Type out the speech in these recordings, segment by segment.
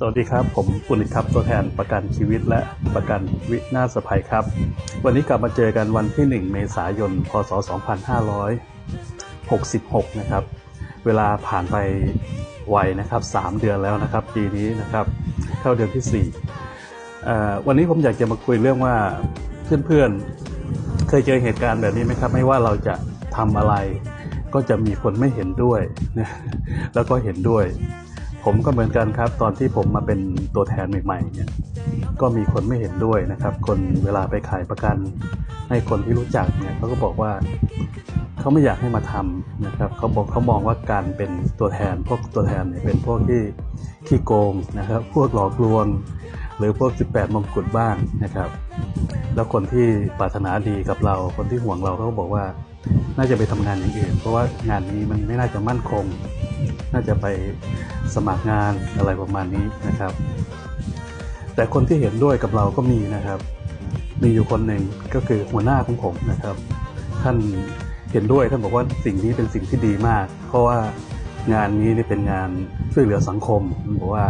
สวัสดีครับ ผมปุณิตครับตัวแทนประกันชีวิตและประกันวินาศภัยครับ วันนี้กลับมาเจอกันวันที่ 1 เมษายน พศ 2566 นะครับ เวลาผ่านไปไวนะครับ 3 เดือนแล้วนะครับ ปีนี้นะครับ เข้าเดือนที่ 4 วันนี้ผมอยากจะมาคุยเรื่องว่าเพื่อนๆ เคยเจอเหตุการณ์แบบนี้ไหมครับ ไม่ว่าเราจะทำอะไร ก็จะมีคนไม่เห็นด้วยนะแล้วก็เห็นด้วย ผมก็เหมือนกันครับ ตอนที่ผมมาเป็นตัวแทนใหม่ๆเนี่ยก็มีคนไม่เห็นด้วยนะครับ คนเวลาไปขายประกันให้คนที่รู้จักเนี่ยเขาก็บอกว่าเขาไม่อยากให้มาทำนะครับเขาบอกเขามองว่าการเป็นตัวแทนพวกตัวแทนเนี่ยเป็นพวกที่ขี้โกงนะครับ พวกหลอกลวง หรือพวก 18มงกุฎบ้างนะครับ แล้วคนที่ปรารถนาดีกับเรา คนที่ห่วงเราเขาก็บอกว่าน่าจะไปทำงานอย่างอื่นเพราะว่างานนี้มันไม่น่าจะมั่นคง น่าจะไปสมัครงานอะไรประมาณนี้นะครับ แต่คนที่เห็นด้วยกับเราก็มีนะครับ มีอยู่คนหนึ่งก็คือหัวหน้าของผมนะครับ ท่านเห็นด้วยท่านบอกว่าสิ่งนี้เป็นสิ่งที่ดีมาก เพราะว่างานนี้นี่เป็นงานช่วยเหลือสังคมท่านบอกว่า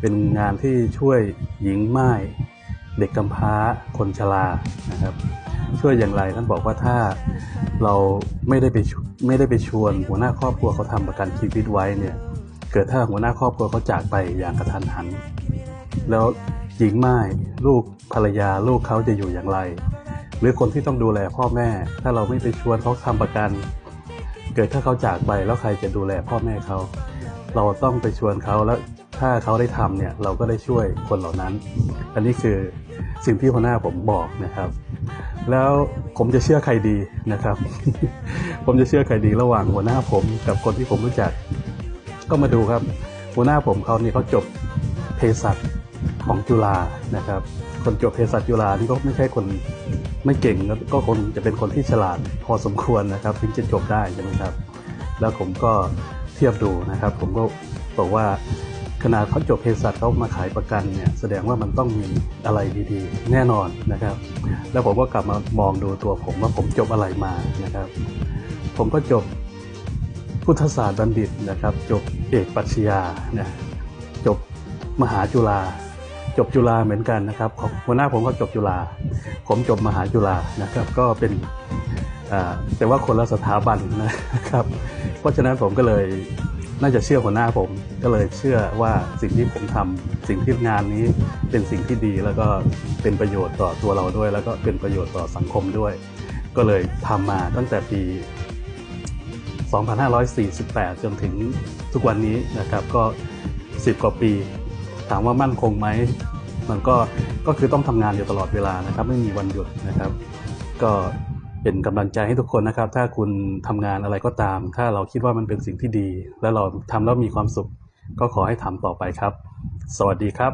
เป็นงานที่ช่วยหญิงไม้เด็กกำพร้าคนชรานะครับ ช่วยอย่างไร ท่านบอกว่าถ้าเราไม่ได้ไปไม่ได้ไปชวน หัวหน้าครอบครัวเขาทำประกันชีวิตไว้เนี่ย เกิดถ้าหัวหน้าครอบครัวเขาจากไปอย่างกระทันหัน แล้วหญิงไม้ลูกภรรยาลูกเขาจะอยู่อย่างไร หรือคนที่ต้องดูแลพ่อแม่ ถ้าเราไม่ไปชวนเขาทำประกัน เกิดถ้าเขาจากไปแล้วใครจะดูแลพ่อแม่เขา เราต้องไปชวนเขาแล้วถ้าเขาได้ทำเนี่ยเราก็ได้ช่วยคนเหล่านั้น อันนี้คือสิ่งที่หัวหน้าผมบอกนะครับ แล้วผมจะเชื่อใครดีนะครับ ผมจะเชื่อใครดีระหว่างหัวหน้าผมกับคนที่ผมรู้จัก ก็มาดูครับ หัวหน้าผมเขานี่เขาจบเภสัชของจุฬานะครับ คนจบเภสัชจุฬานี่ก็ไม่ใช่คนไม่เก่งแล้วก็คนจะเป็นคนที่ฉลาดพอสมควรนะครับ ถึงจะจบได้ใช่ไหมครับ แล้วผมก็เทียบดูนะครับ ผมก็บอกว่า ขนาดเขาจบเภสัชเขามาขายประกันเนี่ยแสดงว่ามันต้องมีอะไรดีๆ แน่นอนนะครับ แล้วผมก็กลับมามองดูตัวผมว่าผมจบอะไรมานะครับ ผมก็จบพุทธศาสตร์บัณฑิตนะครับ จบเอกปรัชญาเนี่ยจบมหาจุฬาจบจุฬาเหมือนกันนะครับของหัวหน้าผมก็จบจุฬาผมจบมหาจุฬานะครับ ก็เป็นแต่ว่าคนละสถาบันนะครับ เพราะฉะนั้นผมก็เลย น่าจะเชื่อหัวหน้าผม ก็เลยเชื่อว่าสิ่งที่ผมทำสิ่งที่งานนี้เป็นสิ่งที่ดีแล้วก็เป็นประโยชน์ต่อตัวเราด้วย แล้วก็เป็นประโยชน์ต่อสังคมด้วย ก็เลยทำมาตั้งแต่ปี 2548 จนถึงทุกวันนี้นะครับ ก็ 10 กว่าปี ถามว่ามั่นคงไหมมันก็ก็คือต้องทำงานอยู่ตลอดเวลานะครับ ไม่มีวันหยุดนะครับ ก็ เป็นกำลังใจให้ทุกคนนะครับ ถ้าคุณทำงานอะไรก็ตาม ถ้าเราคิดว่ามันเป็นสิ่งที่ดี และเราทำแล้วมีความสุข ก็ขอให้ทำต่อไปครับ สวัสดีครับ